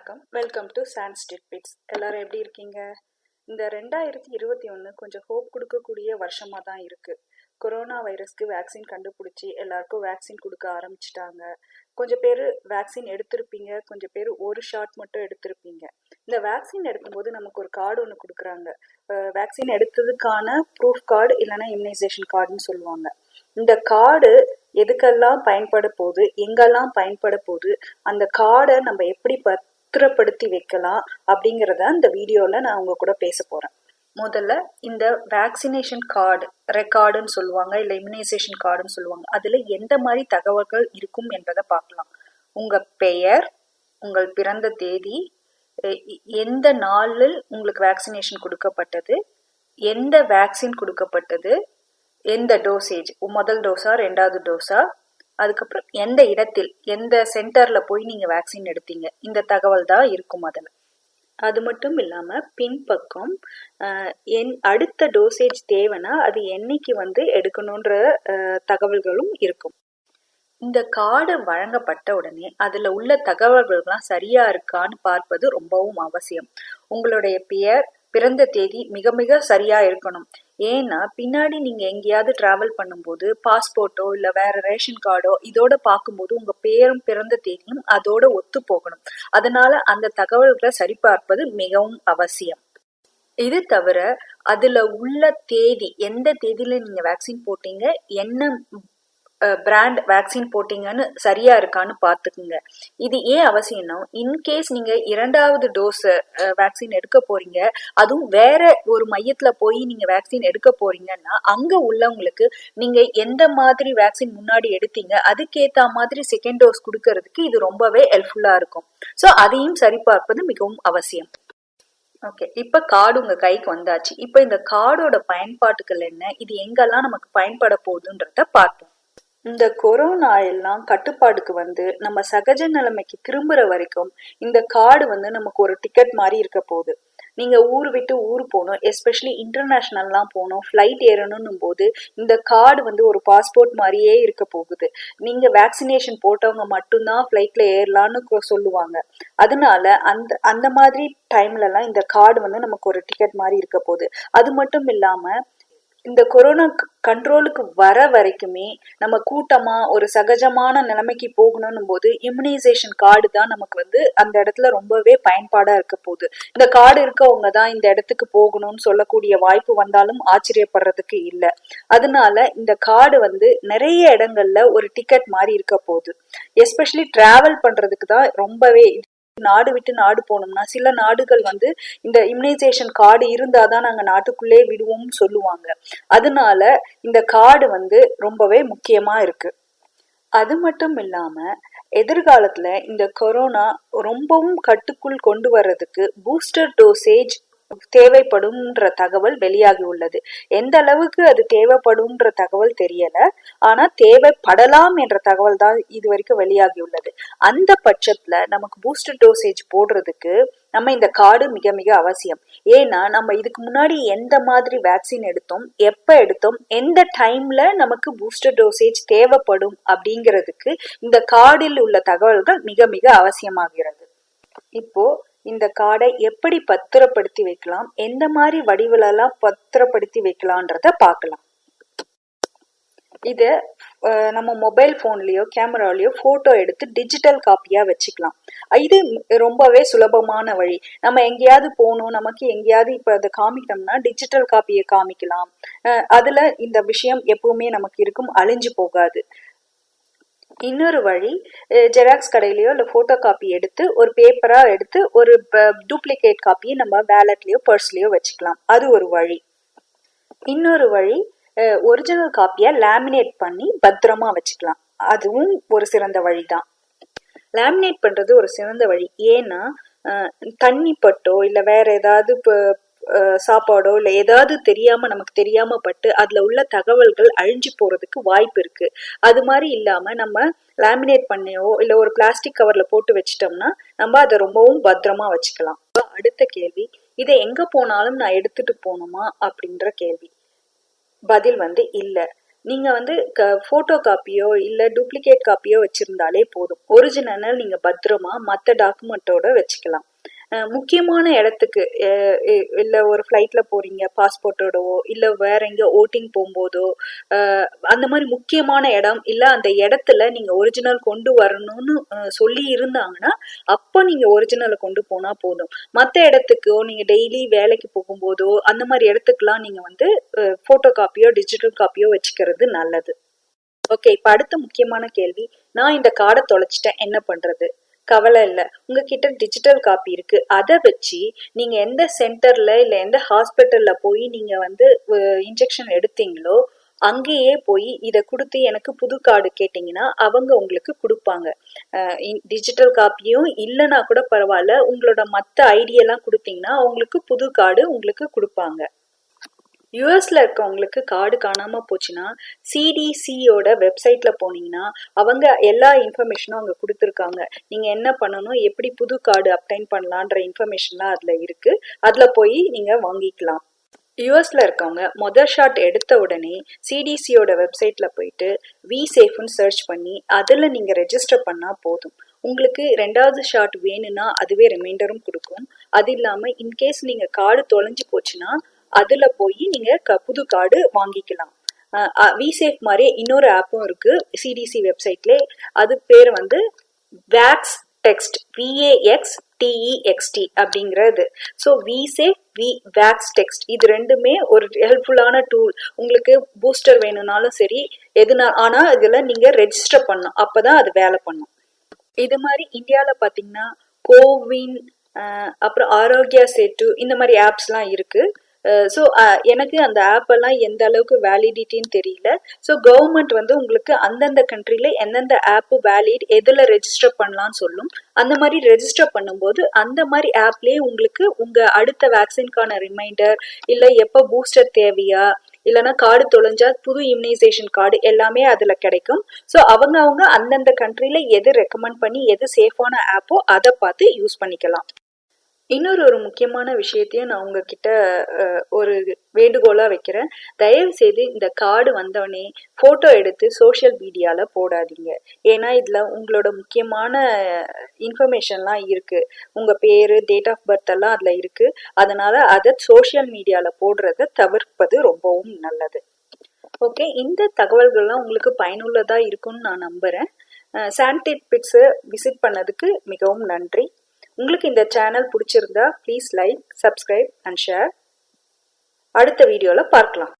வணக்கம். Welcome to chance titbits எல்லாரும் எப்படி இருக்கீங்க? இந்த ரெண்டாயிரத்தி இருபத்தி ஒன்று கொஞ்சம் ஹோப் கொடுக்கக்கூடிய வருஷமாக தான் இருக்குது கொரோனா வைரஸ்க்கு வேக்சின் கண்டுபிடிச்சி எல்லாருக்கும் வேக்சின் கொடுக்க ஆரம்பிச்சிட்டாங்க. கொஞ்சம் பேர் வேக்சின் எடுத்திருப்பீங்க. கொஞ்சம் பேர் ஒரு ஷாட் மட்டும் எடுத்திருப்பீங்க. இந்த வேக்சின் எடுக்கும்போது நமக்கு ஒரு கார்டு ஒன்று கொடுக்குறாங்க. வேக்சின் எடுத்ததுக்கான ப்ரூஃப் கார்டு இல்லைன்னா இம்யூனைசேஷன் கார்டுன்னு சொல்லுவாங்க. இந்த கார்டு எதுக்கெல்லாம் பயன்பட போகுது? எங்கெல்லாம் பயன்பட போகுது? அந்த கார்டை நம்ம எப்படி பத்திரப்படுத்தி வைக்கலாம் அப்படிங்கிறத இந்த வீடியோவில் நான் உங்க கூட பேச போகிறேன் முதல்ல இந்த வேக்சினேஷன் கார்டு ரெக்கார்டுன்னு சொல்லுவாங்க இல்லை இம்யூனைசேஷன் கார்டுன்னு சொல்லுவாங்க அதில் எந்த மாதிரி தகவல்கள் இருக்கும் என்பதை பார்க்கலாம். உங்கள் பெயர் உங்கள் பிறந்த தேதி எந்த நாளில் உங்களுக்கு வேக்சினேஷன் கொடுக்கப்பட்டது எந்த வேக்சின் கொடுக்கப்பட்டது எந்த டோசேஜ் முதல் டோஸா ரெண்டாவது டோஸா அதுக்கப்புறம் எந்த இடத்தில் எந்த சென்டர்ல போய் நீங்க வேக்சின் எடுத்தீங்க? இந்த தகவல் தான் இருக்கும் அதில். அது மட்டும் இல்லாமல் பின்பக்கம் என் அடுத்த டோசேஜ் தேவைன்னா அது என்னைக்கு வந்து எடுக்கணுன்ற தகவல்களும் இருக்கும். இந்த கார்டு வழங்கப்பட்ட உடனே அதில் உள்ள தகவல்கள்லாம் சரியா இருக்கான்னு பார்ப்பது ரொம்பவும் அவசியம். உங்களுடைய பெயர் பிறந்த தேதி மிக மிக சரியா இருக்கணும். ஏன்னா பின்னாடி நீங்க எங்கேயாவது டிராவல் பண்ணும்போது பாஸ்போர்ட்டோ இல்ல வேற ரேஷன் கார்டோ இதோட பார்க்கும்போது உங்க பேரும் பிறந்த தேதியும் அதோட ஒத்து போகணும். அதனால அந்த தகவல்களை சரிபார்ப்பது மிகவும் அவசியம். இது தவிர அதுல உள்ள தேதி எந்த தேதியில நீங்க வேக்சின் போட்டீங்க என்ன பிராண்ட் வேக்சின் போட்டீங்கன்னு சரியா இருக்கான்னு பார்த்துக்குங்க. இது ஏன் அவசியம்னா இன்கேஸ் நீங்க இரண்டாவது டோஸ் வேக்சின் எடுக்க போறீங்க அதுவும் வேற ஒரு மையத்துல போய் நீங்க வேக்சின் எடுக்க போறீங்கன்னா அங்க உள்ளவங்களுக்கு நீங்க எந்த மாதிரி வேக்சின் முன்னாடி எடுத்தீங்க அதுக்கேத்த மாதிரி செகண்ட் டோஸ் கொடுக்கறதுக்கு இது ரொம்பவே ஹெல்ப்ஃபுல்லா இருக்கும். ஸோ அதையும் சரிபார்ப்பது மிகவும் அவசியம். ஓகே இப்ப கார்டு உங்க கைக்கு வந்தாச்சு. இப்ப இந்த கார்டோட பயன்பாட்டுகள் என்ன? இது எங்கெல்லாம் நமக்கு பயன்பட போகுதுன்றத பார்ப்போம். இந்த கொரோனா எல்லாம் கட்டுப்பாடுக்கு வந்து நம்ம சகஜ நிலைமைக்கு திரும்புற வரைக்கும் இந்த கார்டு வந்து நமக்கு ஒரு டிக்கெட் மாதிரி இருக்க போகுது. நீங்க ஊர் விட்டு ஊர் போகணும் எஸ்பெஷலி இன்டர்நேஷ்னல்லாம் போகணும் ஃப்ளைட் ஏறணும் போது இந்த கார்டு வந்து ஒரு பாஸ்போர்ட் மாதிரியே இருக்க போகுது. நீங்க வேக்சினேஷன் போட்டவங்க மட்டும்தான் ஃப்ளைட்ல ஏறலாம்னு சொல்லுவாங்க. அதனால அந்த அந்த மாதிரி டைம்லலாம் இந்த கார்டு வந்து நமக்கு ஒரு டிக்கெட் மாதிரி இருக்க போகுது. அது மட்டும் இல்லாம இந்த கொரோனா கண்ட்ரோலுக்கு வர வரைக்குமே நம்ம கூட்டமா ஒரு சகஜமான நிலைமைக்கு போகணும் போது இம்யூனைசேஷன் கார்டு தான் நமக்கு வந்து அந்த இடத்துல ரொம்பவே பயன்பாடா இருக்க போகுது. இந்த கார்டு இருக்கவங்க தான் இந்த இடத்துக்கு போகணும்னு சொல்லக்கூடிய வாய்ப்பு வந்தாலும் ஆச்சரியப்படுறதுக்கு இல்லை. அதனால இந்த கார்டு வந்து நிறைய இடங்கள்ல ஒரு டிக்கெட் மாதிரி இருக்க போகுது. எஸ்பெஷலி டிராவல் பண்றதுக்கு தான் ரொம்பவே நாடு விட்டு நாடு போனோம்னா சில நாடுகள் வந்து இந்த இம்யூனைசேஷன் கார்டு இருந்தாதான் நாங்கள் நாட்டுக்குள்ளே விடுவோம்னு சொல்லுவாங்க. அதனால இந்த கார்டு வந்து ரொம்பவே முக்கியமா இருக்கு. அது மட்டும் இல்லாம எதிர்காலத்துல இந்த கொரோனா ரொம்பவும் கட்டுக்குள் கொண்டு வர்றதுக்கு பூஸ்டர் டோசேஜ் தேவைப்படும்ன்ற தகவல் வெளியாகி உள்ளது எந்த அளவுக்கு அது தேவைப்படும்ன்ற தகவல் தெரியல. ஆனா தேவைப்படலாம் என்ற தகவல் தான் இது வரைக்கும் வெளியாகி உள்ளது அந்த பட்சத்துல நமக்கு பூஸ்டர் டோசேஜ் போடுறதுக்கு நம்ம இந்த கார்டு மிக மிக அவசியம். ஏன்னா நம்ம இதுக்கு முன்னாடி எந்த மாதிரி வேக்சின் எடுத்தோம் எப்ப எடுத்தோம் எந்த டைம்ல நமக்கு பூஸ்டர் டோசேஜ் தேவைப்படும் அப்படிங்கிறதுக்கு இந்த கார்டில் உள்ள தகவல்கள் மிக மிக அவசியமாகிறது. இப்போ இந்த கார்டை எப்படி பத்திரப்படுத்தி வைக்கலாம்? எந்த மாதிரி வடிவிலெல்லாம் பத்திரப்படுத்தி வைக்கலான்றத பார்க்கலாம். இத நம்ம மொபைல் போன்லயோ கேமராலயோ போட்டோ எடுத்து டிஜிட்டல் காப்பியா வச்சுக்கலாம். இது ரொம்பவே சுலபமான வழி. நம்ம எங்கேயாவது போகணும் நமக்கு எங்கேயாவது இப்ப அதை காமிக்கணும்னா டிஜிட்டல் காப்பியை காமிக்கலாம். அஹ், அதுல இந்த விஷயம் எப்பவுமே நமக்கு இருக்கும் அழிஞ்சு போகாது. இன்னொரு வழி ஜெராக்ஸ் கடையிலையோ இல்லை ஃபோட்டோ காப்பி எடுத்து ஒரு பேப்பரா எடுத்து ஒரு டூப்ளிகேட் காப்பியை நம்ம வேலட்லயோ பர்ஸ்லயோ வச்சுக்கலாம். அது ஒரு வழி. இன்னொரு வழி ஒரிஜினல் காப்பியை லேமினேட் பண்ணி பத்திரமா வச்சுக்கலாம். அதுவும் ஒரு சிறந்த வழி தான் லேமினேட் பண்றது ஒரு சிறந்த வழி. ஏன்னா தண்ணி பட்டோ இல்லை வேற ஏதாவது இப்போ சாப்பாடோ இல்லை ஏதாவது தெரியாம நமக்கு தெரியாம பட்டு அதுல உள்ள தகவல்கள் அழிஞ்சு போறதுக்கு வாய்ப்பு இருக்கு. அது மாதிரி இல்லாம நம்ம லேமினேட் பண்ணியோ இல்லை ஒரு பிளாஸ்டிக் கவர்ல போட்டு வச்சிட்டோம்னா நம்ம அதை ரொம்பவும் பத்திரமா வச்சுக்கலாம். அடுத்த கேள்வி இதை எங்க போனாலும் நான் எடுத்துட்டு போகணுமா அப்படின்ற கேள்வி. பதில் வந்து இல்லை. நீங்க வந்து போட்டோ காப்பியோ இல்ல டூப்ளிகேட் காப்பியோ வச்சிருந்தாலே போதும். ஒரிஜினல் நீங்க பத்திரமா மற்ற டாக்குமெண்ட்டோட வச்சுக்கலாம். முக்கியமான இடத்துக்கு இல்லை ஒரு ஃப்ளைட்டில் போகிறீங்க பாஸ்போர்ட்டோடவோ இல்லை வேற எங்கேயோ ஓட்டிங் போகும்போதோ அந்த மாதிரி முக்கியமான இடம் இல்லை அந்த இடத்துல நீங்கள் ஒரிஜினல் கொண்டு வரணும்னு சொல்லி இருந்தாங்கன்னா அப்போ நீங்கள் ஒரிஜினலை கொண்டு போனால் போதும். மற்ற இடத்துக்கோ நீங்கள் டெய்லி வேலைக்கு போகும்போதோ அந்த மாதிரி இடத்துக்குலாம் நீங்கள் வந்து ஃபோட்டோ காப்பியோ டிஜிட்டல் காப்பியோ வச்சுக்கிறது நல்லது. ஓகே இப்போ அடுத்த முக்கியமான கேள்வி நான் இந்த கார்டை தொலைச்சிட்டேன் என்ன பண்ணுறது கவலை இல்லை. உங்ககிட்ட டிஜிட்டல் காப்பி இருக்கு. அதை வச்சு நீங்க எந்த சென்டர்ல இல்ல எந்த ஹாஸ்பிட்டல்ல போய் நீங்க வந்து இன்ஜெக்ஷன் எடுத்தீங்களோ அங்கேயே போய் இதை கொடுத்து எனக்கு புது கார்டு கேட்டிங்கன்னா அவங்க உங்களுக்கு கொடுப்பாங்க. டிஜிட்டல் காப்பியும் இல்லைன்னா கூட பரவாயில்ல. உங்களோட மற்ற ஐடியெல்லாம் கொடுத்தீங்கன்னா அவங்களுக்கு புது கார்டு உங்களுக்கு கொடுப்பாங்க. யூஎஸ்ல இருக்கவங்களுக்கு கார்டு காணாம போச்சுன்னா சிடிசியோட வெப்சைட்ல போனீங்கன்னா அவங்க எல்லா இன்ஃபர்மேஷனும் அங்கே கொடுத்துருக்காங்க. நீங்க என்ன பண்ணணும் எப்படி புது கார்டு அப்டைன் பண்ணலான்ற இன்ஃபர்மேஷன்லாம் அதுல இருக்கு. அதுல போய் நீங்க வாங்கிக்கலாம். யூஎஸ்ல இருக்கவங்க மொதல் ஷாட் எடுத்த உடனே சிடிசியோட வெப்சைட்ல போயிட்டு வி சேஃப்னு சர்ச் பண்ணி அதுல நீங்க ரெஜிஸ்டர் பண்ணா போதும். உங்களுக்கு ரெண்டாவது ஷாட் வேணும்னா அதுவே ரிமைண்டரும் கொடுக்கும். அது இல்லாம இன்கேஸ் நீங்க கார்டு தொலைஞ்சு போச்சுன்னா அதுல போய் நீங்க க- புது கார்டு வாங்கிக்கலாம். விசேஃப் மாதிரி இன்னொரு ஆப்பும் இருக்கு. சிடிசி வெப்சைட்ல அது பேர் வந்து wax text V A X T E X T அப்படிங்கிறது. ஸோ விசேஃப் வி வேக்ஸ் டெக்ஸ்ட் இது ரெண்டுமே ஒரு ஹெல்ப்ஃபுல்லான டூல் உங்களுக்கு பூஸ்டர் வேணும்னாலும் சரி எதுனா ஆனால் இதில் நீங்கள் ரெஜிஸ்டர் பண்ணணும். அப்பதான் அது வேலை பண்ணும். இது மாதிரி இந்தியாவில் பார்த்தீங்கன்னா கோவின் அப்புறம் ஆரோக்கியா சேட்டு இந்த மாதிரி ஆப்ஸ்லாம் இருக்குது ஸோ எனக்கு அந்த ஆப் எல்லாம் எந்த அளவுக்கு வேலிடிட்டின்னு தெரியல. ஸோ கவர்மெண்ட் வந்து உங்களுக்கு அந்தந்த கண்ட்ரில எந்தெந்த ஆப் வேலிட் எதில் ரெஜிஸ்டர் பண்ணலாம்னு சொல்லும். அந்த மாதிரி ரெஜிஸ்டர் பண்ணும்போது அந்த மாதிரி ஆப்லேயே உங்களுக்கு உங்க அடுத்த வேக்சின்கான ரிமைண்டர் இல்லை எப்போ பூஸ்டர் தேவையா இல்லைன்னா கார்டு தொலைஞ்சா புது இம்யூனைசேஷன் கார்டு எல்லாமே அதுல கிடைக்கும். ஸோ அவங்க அவங்க அந்தந்த கண்ட்ரில எது ரெக்கமெண்ட் பண்ணி எது சேஃபான ஆப்போ அதை பார்த்து யூஸ் பண்ணிக்கலாம். இன்னொரு ஒரு முக்கியமான விஷயத்தையும் நான் உங்ககிட்ட ஒரு வேண்டுகோளாக வைக்கிறேன். தயவு செய்து இந்த கார்டு வந்தவொடனே ஃபோட்டோ எடுத்து சோஷியல் மீடியாவில் போடாதீங்க. ஏன்னா இதில் உங்களோட முக்கியமான இன்ஃபர்மேஷன்லாம் இருக்குது உங்கள் பேர் டேட் ஆஃப் பர்த் எல்லாம் அதில் இருக்குது அதனால் அதை சோஷியல் மீடியாவில் போடுறத தவிர்ப்பது ரொம்பவும் நல்லது. ஓகே இந்த தகவல்கள்லாம் உங்களுக்கு பயனுள்ளதாக இருக்கும்னு நான் நம்புகிறேன் சானிடேட் பிட்ஸை விசிட் பண்ணதுக்கு மிகவும் நன்றி. உங்களுக்கு இந்த சேனல் பிடிச்சிருந்தா please like subscribe and share அடுத்த வீடியோவில் பார்க்கலாம்.